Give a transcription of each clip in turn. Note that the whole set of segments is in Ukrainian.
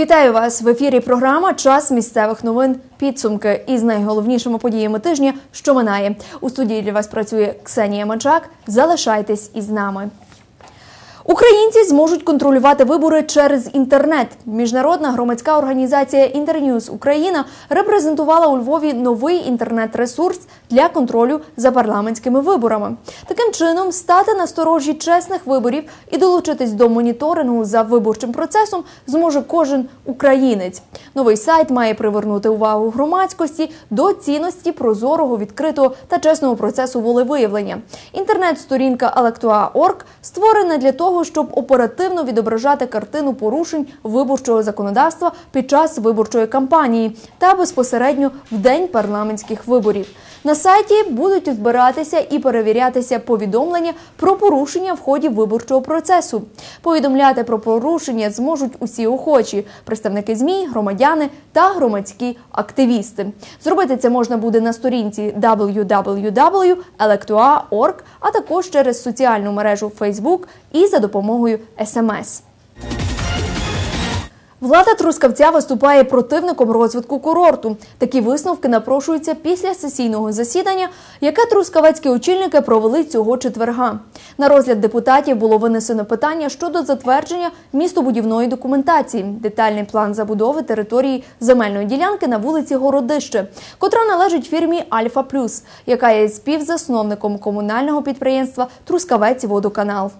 Вітаю вас в ефірі. Програма Час місцевих новин. Підсумки із найголовнішими подіями тижня, що минає. У студії для вас працює Ксенія Мачак. Залишайтесь із нами. Українці зможуть контролювати вибори через інтернет. Міжнародна громадська організація Інтерньюз Україна репрезентувала у Львові новий інтернет-ресурс для контролю за парламентськими виборами. Таким чином, стати на сторожі чесних виборів і долучитись до моніторингу за виборчим процесом зможе кожен українець. Новий сайт має привернути увагу громадськості до цінності прозорого, відкритого та чесного процесу волевиявлення. Інтернет-сторінка Electua.org створена для того, щоб оперативно відображати картину порушень виборчого законодавства під час виборчої кампанії та безпосередньо в день парламентських виборів. На сайті будуть збиратися і перевірятися повідомлення про порушення в ході виборчого процесу. Повідомляти про порушення зможуть усі охочі представники змі, громадяни та громадські активісти. Зробити це можна буде на сторінці www.electua.org, а також через соціальну мережу Facebook і за допомогою SMS. Влада Трускавця виступає противником розвитку курорту. Такі висновки напрошуються після сесійного засідання, яке трускавецькі очільники провели цього четверга. На розгляд депутатів було винесено питання щодо затвердження містобудівної документації, детальний план забудови території земельної ділянки на вулиці Городище, котра належить фірмі Альфа Плюс, яка є співзасновником комунального підприємства Трускавець Водоканал.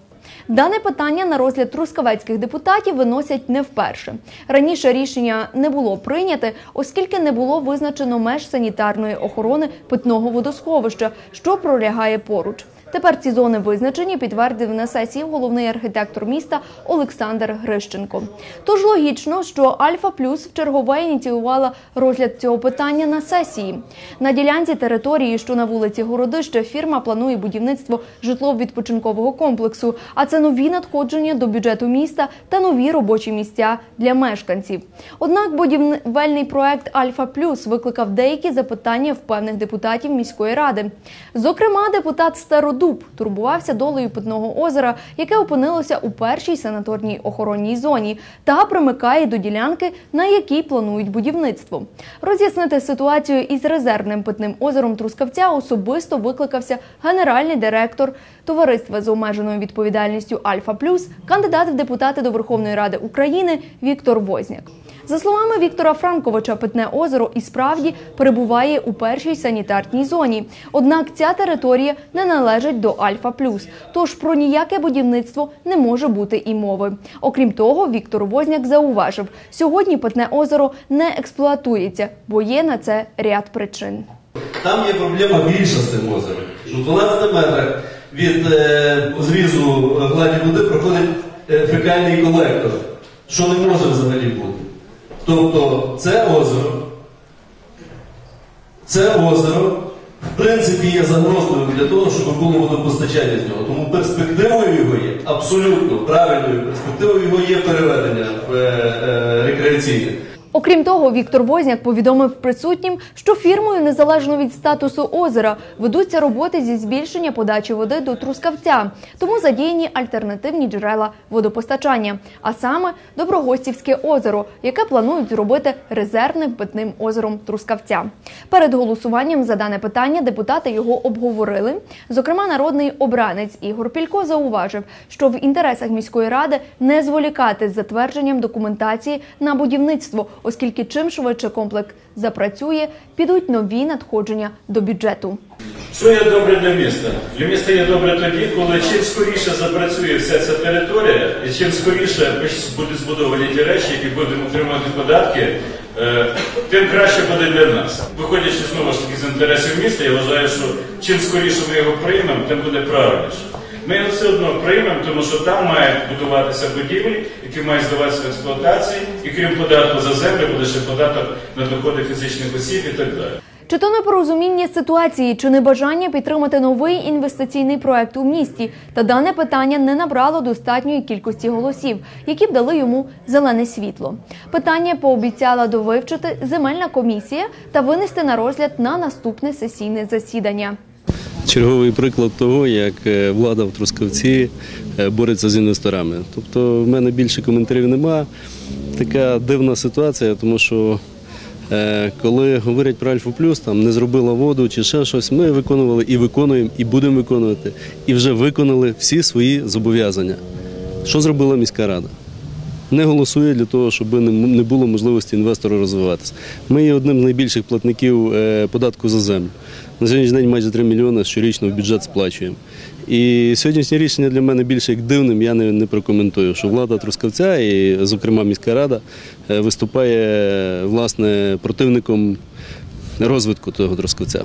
Дане питання на розгляд трускавецьких депутатів виносять не вперше. Раніше рішення не було прийняте, оскільки не було визначено меж санітарної охорони питного водосховища, що пролягає поруч. Тепер ці зони визначені, підтвердив на сесії головний архітектор міста Олександр Грищенко. Тож логічно, що Альфа Плюс в чергове ініціювала розгляд цього питання на сесії. На ділянці території, що на вулиці Городище, фірма планує будівництво житлово-відпочинкового комплексу, а це нові надходження до бюджету міста та нові робочі місця для мешканців. Однак будівельний проект Альфа Плюс викликав деякі запитання в певних депутатів міської ради. Зокрема, депутат Стародуб турбувався долею питного озера, яке опинилося у першій санаторній охоронній зоні, та примикає до ділянки, на якій планують будівництво. Роз'яснити ситуацію із резервним питним озером Трускавця особисто викликався генеральний директор товариства з обмеженою відповідальністю Альфа Плюс, кандидат в депутати до Верховної Ради України Віктор Возняк. За словами Віктора Франковича, питне озеро і справді перебуває у першій санітарній зоні. Однак ця територія не належить до Альфа Плюс, тож про ніяке будівництво не може бути і мови. Окрім того, Віктор Возняк зауважив, сьогодні питне озеро не експлуатується, бо є на це ряд причин. Там є проблема більша з тим озером. У 12 метрах від е, зрізу гладі води проходить е, фекальний колектор, що не може взагалі бути. Тобто це озеро, це озеро, в принципі, є загрозливим для того, щоб було водопостачання з нього. Тому перспективою його є, абсолютно правильною перспективою його є переведення в е, е, рекреаційне. Окрім того, Віктор Возняк повідомив присутнім, що фірмою, незалежно від статусу озера, ведуться роботи зі збільшення подачі води до Трускавця, тому задіяні альтернативні джерела водопостачання, а саме Доброгостівське озеро, яке планують зробити резервним питним озером Трускавця. Перед голосуванням за дане питання депутати його обговорили. Зокрема, народний обранець Ігор Пілько зауважив, що в інтересах міської ради не зволікати з затвердженням документації на будівництво оскільки чим швидше комплекс запрацює, підуть нові надходження до бюджету. Що є добре для міста? Для міста є добре тоді, коли чим скоріше запрацює вся ця територія, і чим скоріше будуть збудовані ті речі, які будемо отримувати податки, е, тим краще буде для нас. Виходячи знову ж таки з інтересів міста, я вважаю, що чим скоріше ми його приймемо, тим буде правильніше. Ми його все одно приймемо, тому що там мають будуватися будівлі, які мають здаватися в експлуатації, і крім податку за землю, буде ще податок на доходи фізичних осіб і так далі. Чи то непорозуміння ситуації, чи небажання підтримати новий інвестиційний проект у місті, та дане питання не набрало достатньої кількості голосів, які б дали йому зелене світло. Питання пообіцяла довивчити земельна комісія та винести на розгляд на наступне сесійне засідання. Черговий приклад того, як е, влада в Трускавці е, бореться з інвесторами. Тобто в мене більше коментарів нема. Така дивна ситуація, тому що е, коли говорять про Альфа Плюс, там не зробила воду чи ще щось, ми виконували і виконуємо, і будемо виконувати, і вже виконали всі свої зобов'язання. Що зробила міська рада? не голосує для того, щоб не було можливості інвестору розвиватися. Ми є одним з найбільших платників податку за землю. На сьогоднішній день майже 3 мільйони щорічно в бюджет сплачуємо. І сьогоднішнє рішення для мене більше як дивним, я не, не прокоментую, що влада Трускавця і, зокрема, міська рада е, виступає власне противником розвитку того Трускавця.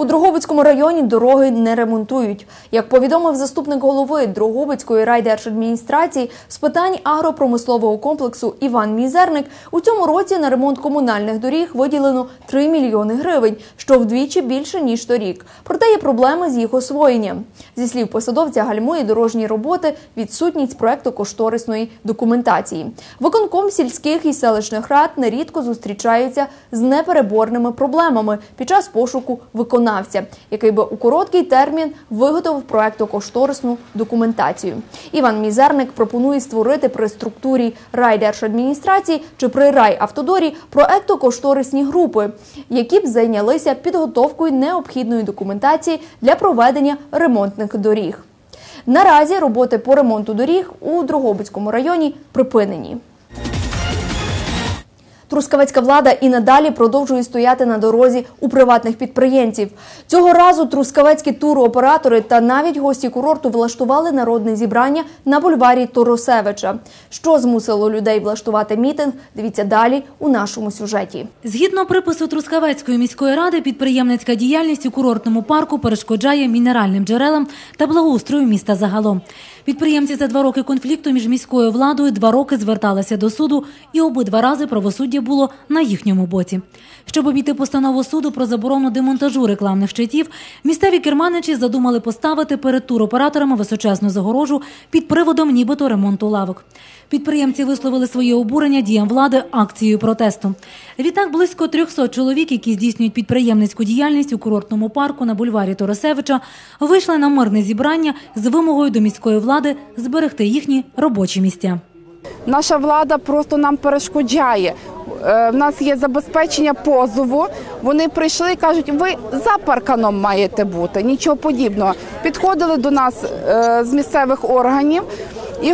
У Дрогобицькому районі дороги не ремонтують. Як повідомив заступник голови Дрогобицької райдержадміністрації з питань агропромислового комплексу Іван Мізерник, у цьому році на ремонт комунальних доріг виділено 3 мільйони гривень, що вдвічі більше ніж торік. Проте є проблеми з їх освоєнням. Зі слів посадовця гальмує дорожні роботи, відсутність проекту кошторисної документації. Виконком сільських і селищних рад нерідко зустрічаються з непереборними проблемами під час пошуку виконавця, який би у короткий термін виготовив проекту-кошторисну документацію. Іван Мізерник пропонує створити при структурі райдержадміністрації чи при райавтодорі проекту-кошторисні групи, які б зайнялися підготовкою необхідної документації для проведення ремонтних доріг. Наразі роботи по ремонту доріг у Дрогобицькому районі припинені. Трускавецька влада і надалі продовжує стояти на дорозі у приватних підприємців. Цього разу трускавецькі туроператори та навіть гості курорту влаштували народне зібрання на бульварі Торосевича. Що змусило людей влаштувати мітинг? Дивіться далі у нашому сюжеті. Згідно припису Трускавецької міської ради, підприємницька діяльність у курортному парку перешкоджає мінеральним джерелам та благоустрою міста загалом. Підприємці за два роки конфлікту між міською владою два роки зверталися до суду, і обидва рази правосуддя було на їхньому боці. Щоб обійти постанову суду про заборону демонтажу рекламних щитів, місцеві керманичі задумали поставити перед туроператорами височезну загорожу під приводом нібито ремонту лавок. Підприємці висловили своє обурення діям влади акцією протесту. Відтак близько 300 чоловік, які здійснюють підприємницьку діяльність у курортному парку на бульварі Торосевича, вийшли на мирне зібрання з вимогою до міської влади зберегти їхні робочі місця. Наша влада просто нам перешкоджає. Е, В нас є забезпечення позову. Вони прийшли і кажуть, ви за парканом маєте бути. Нічого подібного. Підходили до нас е, з місцевих органів і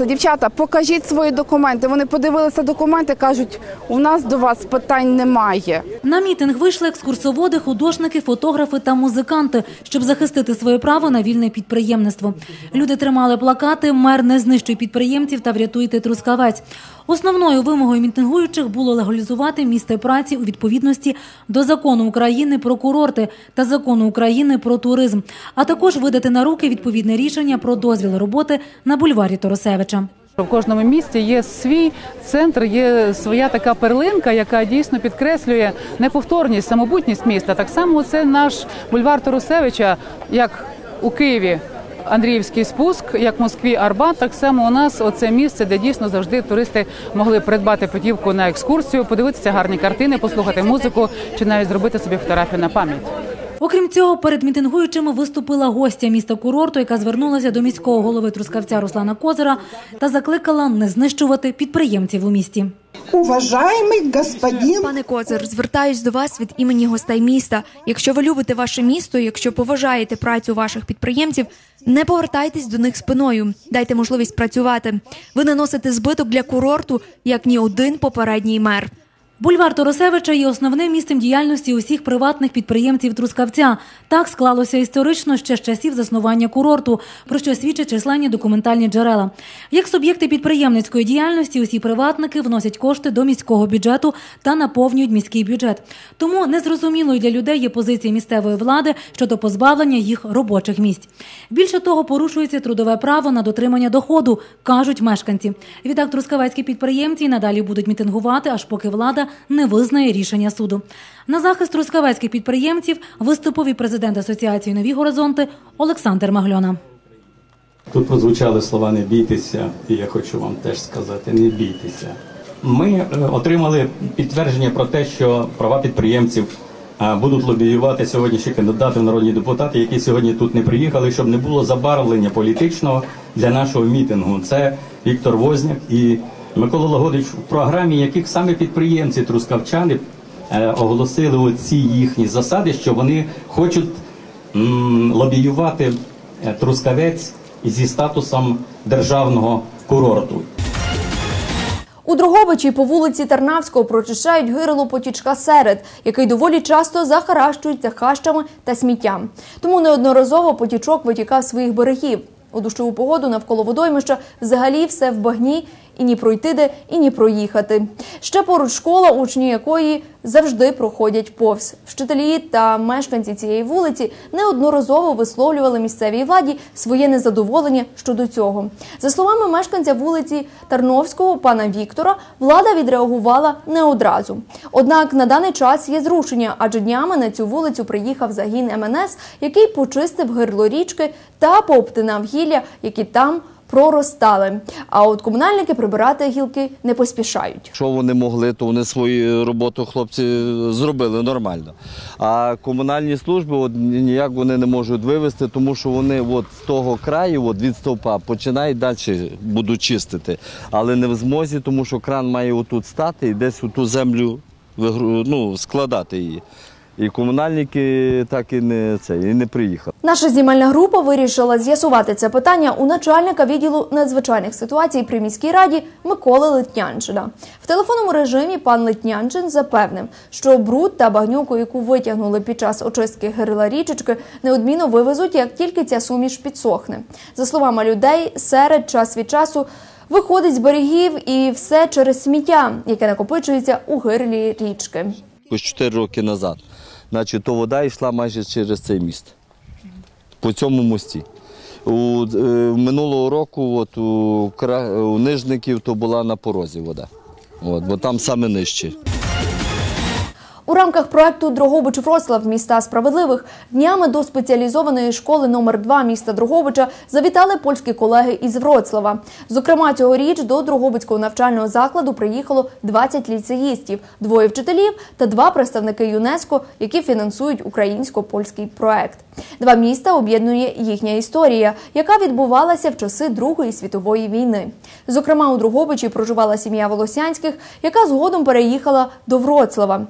е, дівчата, покажіть свої документи. Вони подивилися документи, кажуть, у нас до вас питань немає. На мітинг вийшли екскурсоводи, художники, фотографи та музиканти, щоб захистити своє право на вільне підприємництво. Люди тримали плакати Мер не знищуй підприємців та врятуйте трускавець. Основною вимогою мітингуючих було легалізувати місце праці у відповідності до закону України про курорти та закону України про туризм, а також видати на руки відповідне рішення про дозвіл роботи на бульварі Торосевича. В кожному місті є свій центр, є своя така перлинка, яка дійсно підкреслює неповторність, самобутність міста. Так само це наш бульвар Тарусевича, як у Києві. Андріївський спуск, як в Москві Арбат, так само у нас оце місце, де дійсно завжди туристи могли придбати путівку на екскурсію, подивитися гарні картини, послухати музику чи навіть зробити собі фотографію на пам'ять. Окрім цього, перед мітингуючими виступила гостя міста курорту, яка звернулася до міського голови Трускавця Руслана Козира та закликала не знищувати підприємців у місті. Уважаемый господин Пане Козир, звертаюсь до вас від імені гостей міста. Якщо ви любите ваше місто, якщо поважаєте працю ваших підприємців, не повертайтесь до них спиною. Дайте можливість працювати. Ви наносите збиток для курорту, як ні один попередній мер. Бульвар Торосевича є основним місцем діяльності усіх приватних підприємців Трускавця. Так склалося історично ще з часів заснування курорту, про що свідчать численні документальні джерела. Як суб'єкти підприємницької діяльності, усі приватники вносять кошти до міського бюджету та наповнюють міський бюджет. Тому незрозумілою для людей є позиція місцевої влади щодо позбавлення їх робочих місць. Більше того, порушується трудове право на дотримання доходу, кажуть мешканці. Відтак трускавецькі підприємці надалі будуть мітингувати, аж поки влада не визнає рішення суду. На захист трускавецьких підприємців виступив і президент Асоціації Нові горизонти Олександр Магльона. Тут прозвучали слова не бійтеся, і я хочу вам теж сказати, не бійтеся. Ми е, отримали підтвердження про те, що права підприємців будуть лобіювати сьогоднішні кандидати в народні депутати, які сьогодні тут не приїхали, щоб не було забарвлення політичного для нашого мітингу. Це Віктор Возняк і Микола Лагодич, в програмі яких саме підприємці трускавчани е, оголосили оці їхні засади, що вони хочуть лобіювати е, Трускавець зі статусом державного курорту. У Дрогобичі по вулиці Тарнавського прочищають гирло потічка серед, який доволі часто захаращується хащами та сміттям. Тому неодноразово потічок витікав своїх берегів. У дощову погоду навколо водоймища взагалі все в багні, і ні пройти де, і ні проїхати. Ще поруч школа, учні якої завжди проходять повз. Вчителі та мешканці цієї вулиці неодноразово висловлювали місцевій владі своє незадоволення щодо цього. За словами мешканця вулиці Тарновського пана Віктора, влада відреагувала не одразу. Однак на даний час є зрушення, адже днями на цю вулицю приїхав загін МНС, який почистив гирло річки та пообтинав гілля, які там проростали. А от комунальники прибирати гілки не поспішають. Що вони могли, то вони свою роботу хлопці зробили нормально. А комунальні служби от, ніяк вони не можуть вивезти, тому що вони от з того краю, от від стовпа, починають далі будуть чистити. Але не в змозі, тому що кран має отут стати і десь у ту землю ну, складати її. І комунальники так і не, це, і не приїхали. Наша знімальна група вирішила з'ясувати це питання у начальника відділу надзвичайних ситуацій при міській раді Миколи Литнянчина. В телефонному режимі пан Литнянчин запевнив, що бруд та багнюку, яку витягнули під час очистки гирила річечки, неодмінно вивезуть, як тільки ця суміш підсохне. За словами людей, серед час від часу. Виходить з берегів і все через сміття, яке накопичується у гирлі річки. Ось 4 роки назад. Значить, то вода йшла майже через цей міст. По цьому мості. У, е, минулого року от, у, у Нижників то була на порозі вода. От, бо там саме нижче. У рамках проекту Дрогобич Вроцлав міста справедливих днями до спеціалізованої школи номер 2 міста Дрогобича завітали польські колеги із Вроцлава. Зокрема, цьогоріч до Дрогобицького навчального закладу приїхало 20 ліцеїстів, двоє вчителів та два представники ЮНЕСКО, які фінансують українсько-польський проект. Два міста об'єднує їхня історія, яка відбувалася в часи Другої світової війни. Зокрема, у Дрогобичі проживала сім'я Волосянських, яка згодом переїхала до Вроцлава.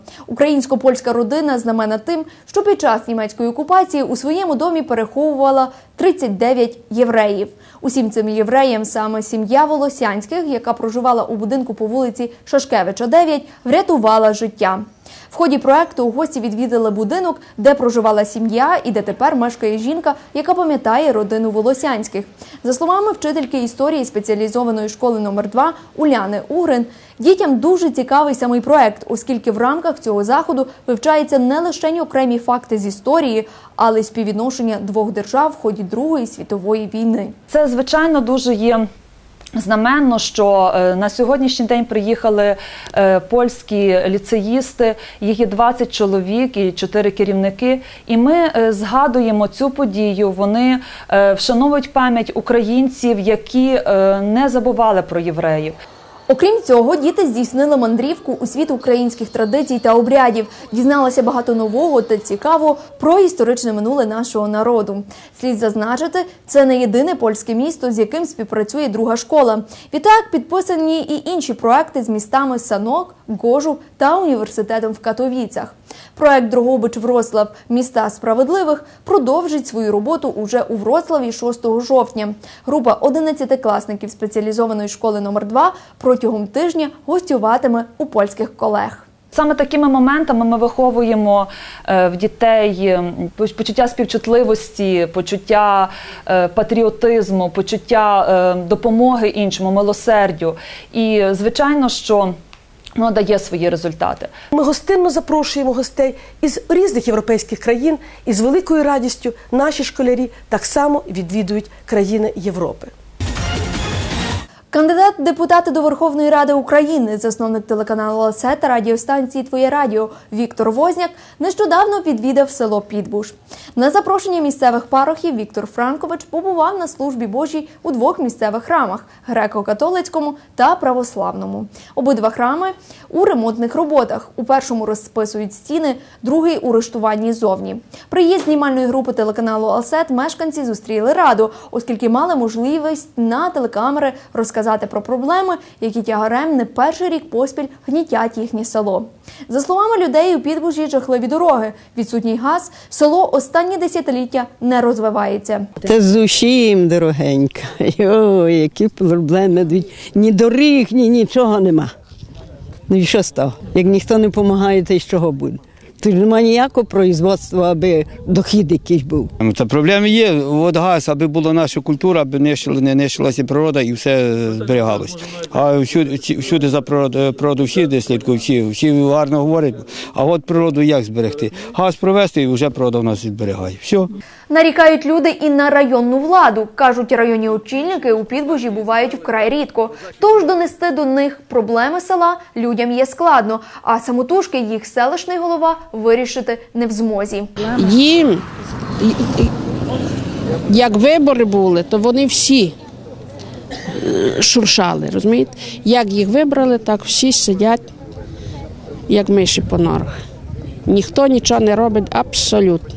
Українсько-польська родина знамена тим, що під час німецької окупації у своєму домі переховувала 39 євреїв. Усім цим євреям саме сім'я Волосянських, яка проживала у будинку по вулиці Шашкевича, 9, врятувала життя. В ході проекту гості відвідали будинок, де проживала сім'я і де тепер мешкає жінка, яка пам'ятає родину Волосянських. За словами вчительки історії спеціалізованої школи номер 2 Уляни Угрин, дітям дуже цікавий самий проект, оскільки в рамках цього заходу вивчаються не лише окремі факти з історії, але й співвідношення двох держав в ході Другої світової війни. Це звичайно дуже є. Знаменно, що е, на сьогоднішній день приїхали е, польські ліцеїсти, їх є 20 чоловік і 4 керівники. І ми е, згадуємо цю подію. Вони вшановують пам'ять українців, які не забували про євреїв. Окрім цього, діти здійснили мандрівку у світ українських традицій та обрядів, дізналися багато нового та цікавого про історичне минуле нашого народу. Слід зазначити, це не єдине польське місто, з яким співпрацює друга школа. Відтак підписані і інші проекти з містами Санок, Гожу та університетом в Катовіцях. Проект Дрогобич Вроцлав міста справедливих продовжить свою роботу уже у Вроцлаві 6 жовтня. Група 11-класників спеціалізованої школи номер 2 протягом тижня гостюватиме у польських колег. Саме такими моментами ми виховуємо е, в дітей почуття співчутливості, почуття е, патріотизму, почуття е, допомоги іншому, милосердю. І звичайно, що воно дає свої результати. Ми гостинно запрошуємо гостей із різних європейських країн і з великою радістю наші школярі так само відвідують країни Європи. Кандидат депутати до Верховної Ради України, засновник телеканалу «Осе» та радіостанції Твоє радіо Віктор Возняк нещодавно відвідав село Підбуш. На запрошення місцевих парохів Віктор Франкович побував на службі Божій у двох місцевих храмах греко-католицькому та православному. Обидва храми у ремонтних роботах. У першому розписують стіни, другий у рештуванні зовні. Приїзд знімальної групи телеканалу «Алсет» мешканці зустріли раду, оскільки мали можливість на телекамери розказати про проблеми, які тягарем не перший рік поспіль гнітять їхнє село. За словами людей, у підбужі жахливі дороги, відсутній газ, село останні десятиліття не розвивається. Та з усім дорогенька. Ой, які проблеми. Ні доріг, ні нічого нема. Ну і що з того? Як ніхто не допомагає, то й з чого буде? Тут немає ніякого производства, аби дохід якийсь був. Ну, Та проблеми є. От газ, аби була наша культура, аби нищила, не нищилася природа і все зберігалось. А всюди, всюди за природу, природу всі де слідкують, всі, всі гарно говорять. А от природу як зберегти? Газ провести і вже природа в нас зберігає. Все. Нарікають люди і на районну владу. Кажуть, районні очільники у підбужі бувають вкрай рідко. Тож донести до них проблеми села людям є складно, а самотужки їх селищний голова вирішити не в змозі. Їм, як вибори були, то вони всі е, шуршали, розумієте? Як їх вибрали, так всі сидять, як миші по норах. Ніхто нічого не робить абсолютно.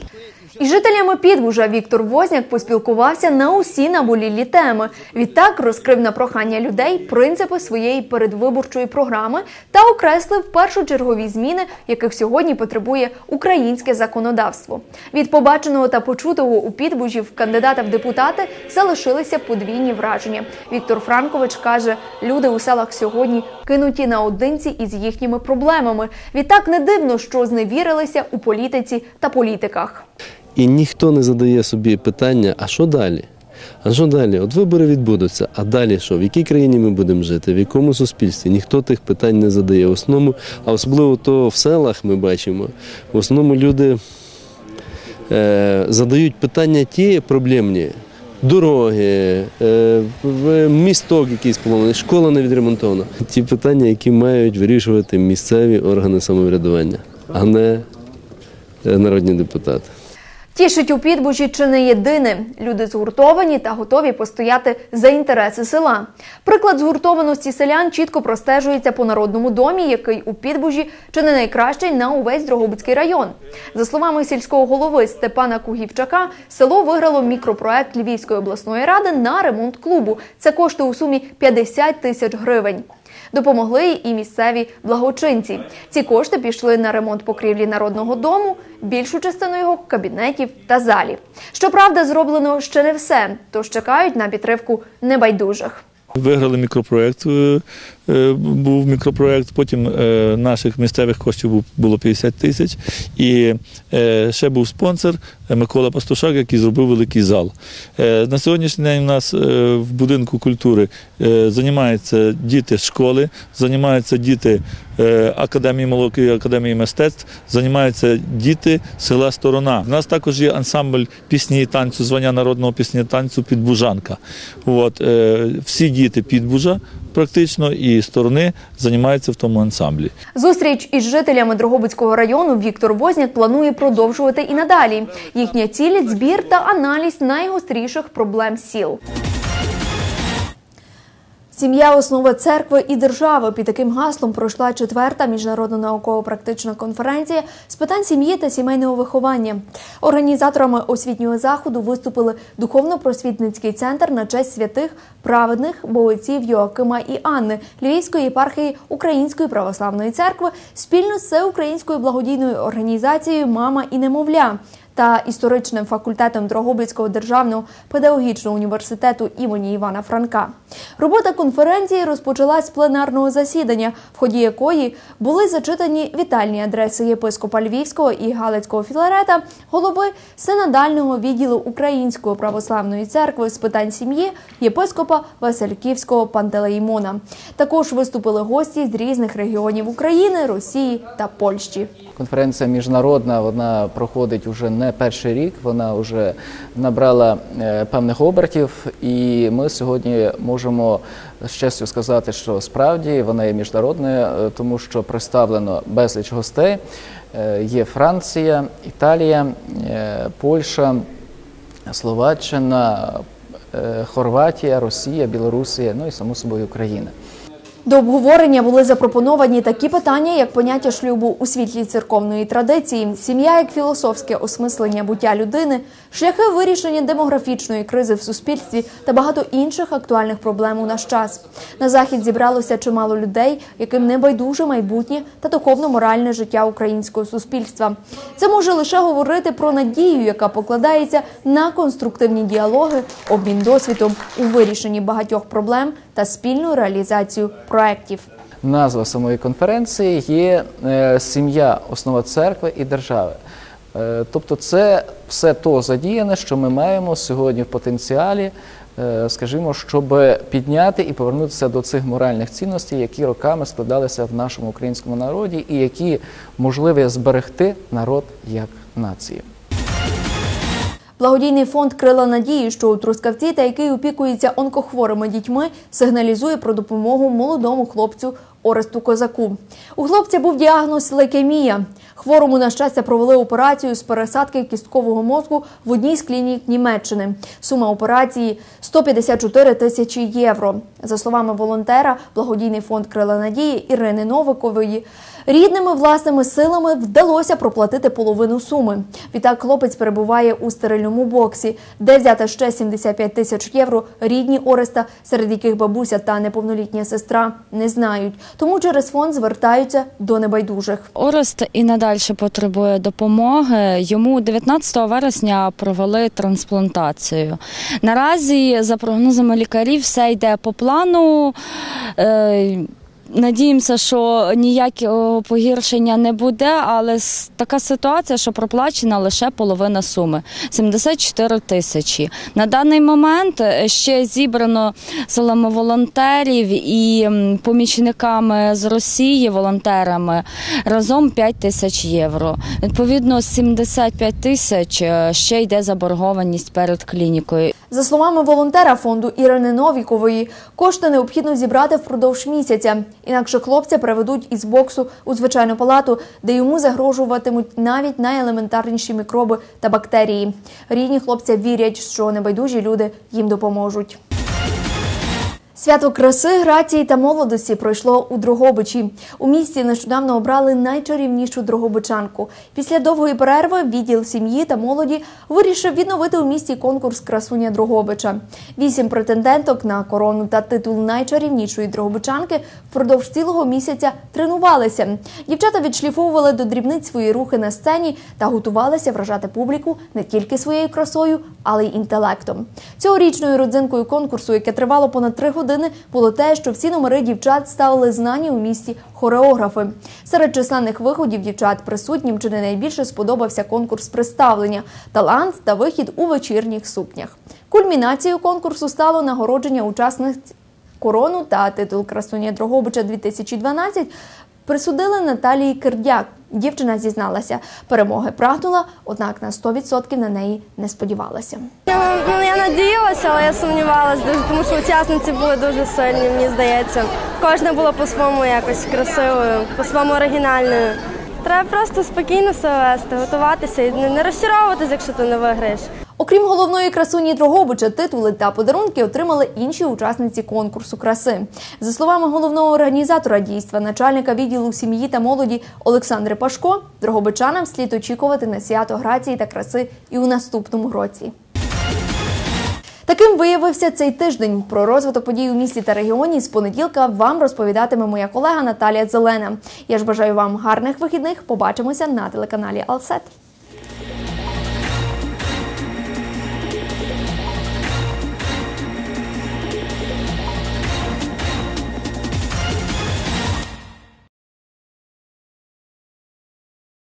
Із жителями Підбужа Віктор Возняк поспілкувався на усі наболілі теми. Відтак розкрив на прохання людей принципи своєї передвиборчої програми та окреслив першочергові зміни, яких сьогодні потребує українське законодавство. Від побаченого та почутого у Підбужі в кандидата в депутати залишилися подвійні враження. Віктор Франкович каже, люди у селах сьогодні кинуті наодинці із їхніми проблемами. Відтак не дивно, що зневірилися у політиці та політиках. І ніхто не задає собі питання, а що далі? А що далі? От вибори відбудуться. А далі що? В якій країні ми будемо жити? В якому суспільстві? Ніхто тих питань не задає. В основному, а особливо то в селах ми бачимо. В основному люди е, задають питання ті проблемні. Дороги, е, місток якийсь поломаний, школа не відремонтована. Ті питання, які мають вирішувати місцеві органи самоврядування, а не е, народні депутати. Тішить у підбужі чи не єдине. Люди згуртовані та готові постояти за інтереси села. Приклад згуртованості селян чітко простежується по народному домі, який у підбужі чи не найкращий на увесь Дрогобицький район. За словами сільського голови Степана Кугівчака, село виграло мікропроект Львівської обласної ради на ремонт клубу. Це коштує у сумі 50 тисяч гривень. Допомогли і місцеві благочинці. Ці кошти пішли на ремонт покрівлі народного дому, більшу частину його кабінетів та залів. Щоправда, зроблено ще не все, тож чекають на підтримку небайдужих. Виграли мікропроєкт, е, е, був мікропроєкт, потім е, наших місцевих коштів було 50 тисяч. І е, ще був спонсор е, Микола Пастушак, який зробив великий зал. Е, На сьогоднішній день у нас е, в будинку культури е, займаються діти школи, займаються діти е, Академії молоки, Академії мистецтв, займаються діти села Сторона. У нас також є ансамбль пісні і танцю, звання народного пісні танцю Підбужанка. От, е, всі діти Підбужа практично і сторони займаються в тому ансамблі. Зустріч із жителями Дрогобицького району Віктор Возняк планує продовжувати і надалі. Їхня ціль збір та аналіз найгостріших проблем сіл. Сім'я основа церкви і держави під таким гаслом пройшла четверта міжнародна науково-практична конференція з питань сім'ї та сімейного виховання. Організаторами освітнього заходу виступили духовно-просвітницький центр на честь святих праведних боговців Йоакима і Анни Львівської єпархії Української православної церкви спільно з всеукраїнською благодійною організацією Мама і немовля та історичним факультетом Дрогобицького державного педагогічного університету імені Івана Франка. Робота конференції розпочалась з пленарного засідання, в ході якої були зачитані вітальні адреси єпископа Львівського і Галицького філарета, голови синодального відділу Української православної церкви з питань сім'ї, єпископа Васильківського Пантелеймона. Також виступили гості з різних регіонів України, Росії та Польщі. Конференція міжнародна, вона проходить уже не перший рік. Вона вже набрала е, певних обертів, і ми сьогодні можемо з честю сказати, що справді вона є міжнародною, е, тому що представлено безліч гостей. Е, Є Франція, Італія, Польща, Словаччина, Хорватія, Росія, Білорусія, ну і само собою Україна. До обговорення були запропоновані такі питання, як поняття шлюбу у світлі церковної традиції, сім'я як філософське осмислення буття людини, шляхи вирішення демографічної кризи в суспільстві та багато інших актуальних проблем у наш час. На захід зібралося чимало людей, яким не байдуже майбутнє та духовно-моральне життя українського суспільства. Це може лише говорити про надію, яка покладається на конструктивні діалоги, обмін досвідом у вирішенні багатьох проблем та спільну реалізацію проєктів. Назва самої конференції є е, Сім'я, основа церкви і держави. Е, Тобто, це все то задіяне, що ми маємо сьогодні в потенціалі, е, скажімо, щоб підняти і повернутися до цих моральних цінностей, які роками складалися в нашому українському народі, і які можливі зберегти народ як націю. Благодійний фонд Крила надії, що у Трускавці та який опікується онкохворими дітьми, сигналізує про допомогу молодому хлопцю Оресту Козаку. У хлопця був діагноз лейкемія. Хворому, на щастя, провели операцію з пересадки кісткового мозку в одній з клінік Німеччини. Сума операції 154 тисячі євро. За словами волонтера, благодійний фонд Крила надії Ірини Новикової. Рідними власними силами вдалося проплатити половину суми. Відтак хлопець перебуває у стерильному боксі, де взяти ще 75 тисяч євро рідні Ореста, серед яких бабуся та неповнолітня сестра, не знають. Тому через фонд звертаються до небайдужих. Орест і надалі потребує допомоги. Йому 19 вересня провели трансплантацію. Наразі, за прогнозами лікарів, все йде по плану. Надіємося, що ніякого погіршення не буде, але така ситуація, що проплачена лише половина суми 74 тисячі. На даний момент е, ще зібрано силами волонтерів і помічниками з Росії, волонтерами разом 5 тисяч євро. Відповідно, 75 тисяч е, ще йде заборгованість перед клінікою. За словами волонтера фонду Ірини Новікової, кошти необхідно зібрати впродовж місяця. Інакше хлопця приведуть із боксу у звичайну палату, де йому загрожуватимуть навіть найелементарніші мікроби та бактерії. Рідні хлопця вірять, що небайдужі люди їм допоможуть. Свято краси, грації та молодості пройшло у Дрогобичі. У місті нещодавно обрали найчарівнішу дрогобичанку. Після довгої перерви відділ сім'ї та молоді вирішив відновити у місті конкурс Красуня Дрогобича. Вісім претенденток на корону та титул найчарівнішої дрогобичанки впродовж цілого місяця тренувалися. Дівчата відшліфовували до дрібниць свої рухи на сцені та готувалися вражати публіку не тільки своєю красою, але й інтелектом. Цьогорічною родзинкою конкурсу, яке тривало понад три години, було те, що всі номери дівчат ставили знані у місті хореографи. Серед численних виходів дівчат присутнім чи не найбільше сподобався конкурс представлення, талант та вихід у вечірніх сукнях. Кульмінацією конкурсу стало нагородження учасниць корону та титул красуня Дрогобича 2012 присудили Наталії Кирдяк. Дівчина зізналася, перемоги прагнула, однак на 100% на неї не сподівалася. Я, ну, я надіялася, але я сумнівалася дуже, тому що учасниці були дуже сильні, мені здається. Кожна була по-своєму якось красивою, по-своєму оригінальною. Треба просто спокійно себе вести, готуватися і не розчаровуватися, якщо ти не виграєш. Окрім головної красуні Дрогобича, титули та подарунки отримали інші учасниці конкурсу краси. За словами головного організатора дійства, начальника відділу сім'ї та молоді Олександри Пашко, дрогобичанам слід очікувати на свято грації та краси і у наступному році. Таким виявився цей тиждень. Про розвиток подій у місті та регіоні з понеділка вам розповідатиме моя колега Наталія Зелена. Я ж бажаю вам гарних вихідних. Побачимося на телеканалі Алсет.